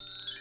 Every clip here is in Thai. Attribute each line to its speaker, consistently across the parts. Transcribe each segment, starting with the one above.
Speaker 1: ใ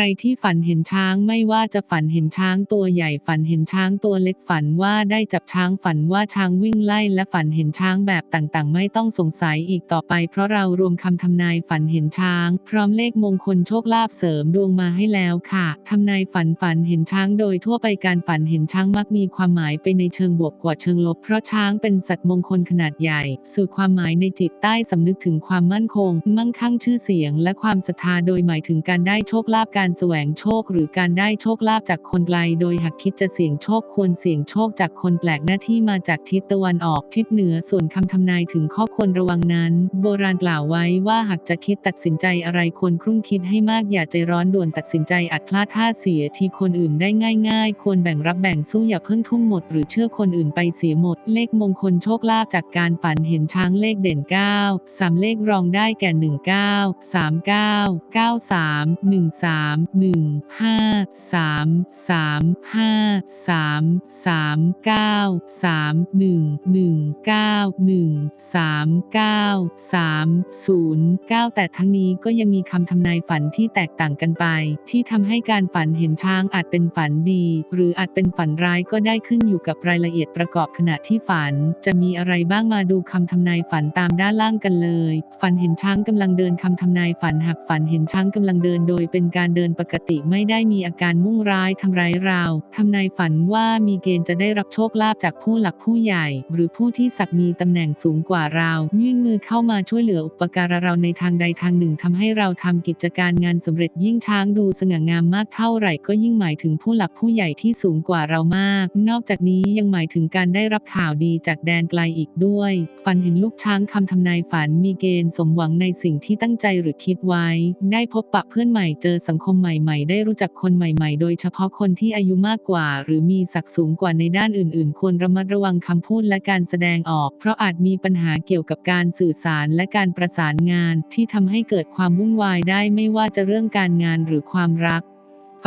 Speaker 1: รที่ฝันเห็นช้างไม่ว่าจะฝันเห็นช้างตัวใหญ่ฝันเห็นช้างตัวเล็กฝันว่าได้จับช้างฝันว่าช้างวิ่งไล่และฝันเห็นช้างแบบต่างๆ ไม่ต้องสงสัยอีกต่อไป เพราะเรารวมคำทำนายฝันเห็นช้าง พร้อมเลขมงคลโชคลาภเสริมดวงมาให้แล้วค่ะทำนายฝันฝันเห็นช้างโดยทั่วไปการฝันเห็นช้างมักมีความหมายไปในเชิงบวกกว่าเชิงลบ เพราะช้างเป็นสัตว์มงคลขนาดใหญ่สื่อความหมายในจิตใต้สำนึกถึงความมั่นคง มั่งคั่งชื่อเสียง และความศรัทธาโดยหมายถึงการได้โชคลาภการการแสวงโชคหรือการได้โชคลาภจากคนไกล โดยหากคิดจะเสี่ยงโชคควรเสี่ยงโชคจากคนแปลกหน้าที่มาจากทิศตะวันออกทิศเหนือส่วนคำทำนายถึงข้อควรระวังนั้น โบราณกล่าวไว้ว่าหากจะคิดตัดสินใจอะไรควรครุ่นคิดให้มากอย่าใจร้อนด่วนตัดสินใจอาจพลาดท่าเสียทีคนอื่นได้ง่าย ๆ ควรแบ่งรับแบ่งสู้อย่าเพิ่งทุ่มหมด หรือเชื่อคนอื่นไปเสียหมด เลขมงคลโชคลาภจากการฝันเห็นช้างเลขเด่น 9 3 เลขรองได้แก่ 19 39 93 13 1 5 3 3 5 3 3 9 3 1 1 9 1 3 9 3 0 9แต่ทั้งนี้ก็ยังมีคำทำนายฝันที่แตกต่างกันไป ที่ทำให้การฝันเห็นช้างอาจเป็นฝันดี หรืออาจเป็นฝันร้ายก็ได้ขึ้นอยู่กับรายละเอียดประกอบขณะที่ฝัน จะมีอะไรบ้างมาดูคำทำนายฝันตามด้านล่างกันเลย ฝันเห็นช้างกำลังเดินคำทำนายฝันหากฝันเห็นช้างกำลังเดินโดยเป็นการเดินปกติไม่ได้มีอาการมุ่งร้ายทำร้ายเราทำนายฝันว่ามีเกณฑ์จะได้รับโชคลาภจากผู้หลักผู้ใหญ่ หรือผู้ที่ศักดิ์มีตำแหน่งสูงกว่าเรา ยื่นมือเข้ามาช่วยเหลืออุปการะเราในทางใดทางหนึ่งทำให้เราทำกิจการงานสำเร็จยิ่งช้างดูสง่างามมากเท่าไหร่ก็ยิ่งหมายถึงผู้หลักผู้ใหญ่ที่สูงกว่าเรามาก นอกจากนี้ยังหมายถึงการได้รับข่าวดีจากแดนไกลอีกด้วย ฝันเห็นลูกช้างคำทำนายฝันมีเกณฑ์สมหวังในสิ่งที่ตั้งใจหรือคิดไว้ ได้พบปะเพื่อนใหม่เจอสังคคมใหม่ๆ ได้รู้จักคนใหม่ๆ โดยเฉพาะคนที่อายุมากกว่า หรือมีศักดิ์สูงกว่าในด้านอื่นๆ ควรระมัดระวังคำพูดและการแสดงออก เพราะอาจมีปัญหาเกี่ยวกับการสื่อสารและการประสานงาน ที่ทำให้เกิดความวุ่นวายได้ไม่ว่าจะเรื่องการงานหรือความรัก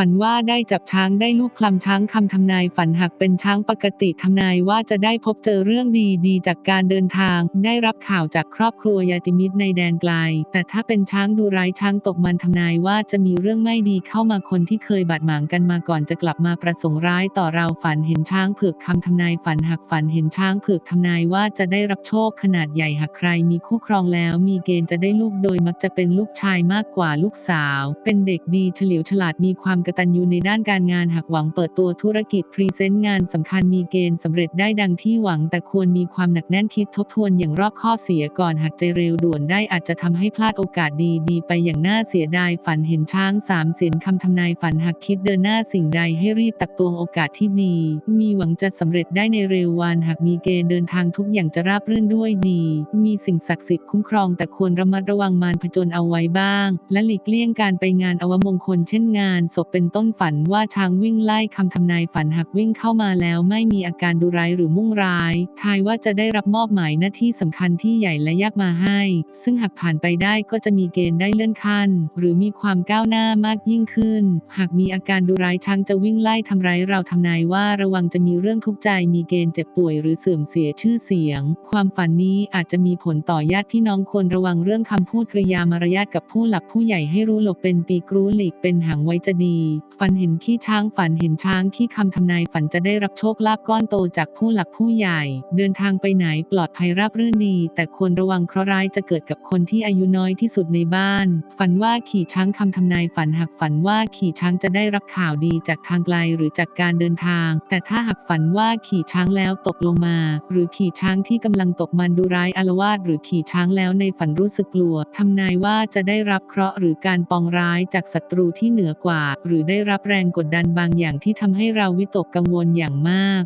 Speaker 1: ฝันว่าได้จับช้างได้ลูกคลำช้างคำทำนายฝันหากเป็นช้างปกติทำนายว่าจะได้พบเจอเรื่องดีๆ จากการเดินทาง ได้รับข่าวจากครอบครัวยาติมิตรในแดนไกล แต่ถ้าเป็นช้างดูร้ายช้างตกมันทำนายว่าจะมีเรื่องไม่ดีเข้ามาคนที่เคยบาดหมางกันมาก่อนจะกลับมาประสงค์ร้ายต่อเราฝันเห็นช้างเผือกคำทำนายฝันหากฝันเห็นช้างเผือกทำนายว่าจะได้รับโชคขนาดใหญ่หากใครมีคู่ครองแล้วมีเกณฑ์จะได้ลูกโดยมักจะเป็นลูกชายมากกว่าลูกสาว เป็นเด็กดีเฉลียวฉลาดมีความกตัญญูในด้านการงานหากหวังเปิดตัวธุรกิจพรีเซนต์งานสำคัญมีเกณฑ์สำเร็จได้ดังที่หวัง แต่ควรมีความหนักแน่นคิดทบทวนอย่างรอบข้อเสียก่อนหากใจเร็วด่วนได้อาจจะทำให้พลาดโอกาสดีๆ ไปอย่างน่าเสียดายฝันเห็นช้างสามเสียนคำทำนายฝันหากคิดเดินหน้าสิ่งใดให้รีบตักตวงโอกาสที่ดีมีหวังจะสำเร็จได้ในเร็ววันหากมีเกณฑ์เดินทางทุกอย่างจะราบรื่นด้วยดี มีสิ่งศักดิ์สิทธิ์คุ้มครองแต่ควรระมัดระวังมารผจญเอาไว้บ้าง และหลีกเลี่ยงการไปงานอวมงคลเช่นงานศพเป็นต้นฝันว่าช้างวิ่งไล่คำทำนายฝันหากวิ่งเข้ามาแล้วไม่มีอาการดุร้ายหรือมุ่งร้าย ทายว่าจะได้รับมอบหมายหน้าที่สำคัญที่ใหญ่และยากมาให้ ซึ่งหากผ่านไปได้ก็จะมีเกณฑ์ได้เลื่อนขั้น หรือมีความก้าวหน้ามากยิ่งขึ้น หากมีอาการดุร้ายช้างจะวิ่งไล่ทำร้ายเราทำนายว่าระวังจะมีเรื่องทุกข์ใจ มีเกณฑ์เจ็บป่วยหรือเสื่อมเสียชื่อเสียง ความฝันนี้อาจจะมีผลต่อญาติพี่น้องควรระวังเรื่องคำพูดกริยามารยาทกับผู้หลักผู้ใหญ่ให้รู้หลบเป็นปีกรู้หลีกเป็นหางไว้จะดีฝันเห็นขี้ช้างฝันเห็นช้างขี้คำทำนายฝันจะได้รับโชคลาภก้อนโตจากผู้หลักผู้ใหญ่ เดินทางไปไหนปลอดภัยราบรื่นดี แต่ควรระวังเคราะห์ร้ายจะเกิดกับคนที่อายุน้อยที่สุดในบ้าน ฝันว่าขี่ช้างคำทำนายฝันหากฝันว่าขี่ช้างจะได้รับข่าวดีจากทางไกลหรือจากการเดินทาง แต่ถ้าหากฝันว่าขี่ช้างแล้วตกลงมา หรือขี่ช้างที่กำลังตกมันดูร้ายอารวาสหรือขี่ช้างแล้วในฝันรู้สึกกลัวทำนายว่าจะได้รับเคราะห์หรือการปองร้ายจากศัตรูที่เหนือกว่าหรือได้รับแรงกดดันบางอย่างที่ทำให้เราวิตกกังวลอย่างมาก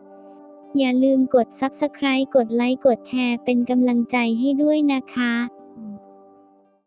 Speaker 2: อย่าลืมกด Subscribe กดไลค์กดแชร์เป็นกำลังใจให้ด้วยนะคะ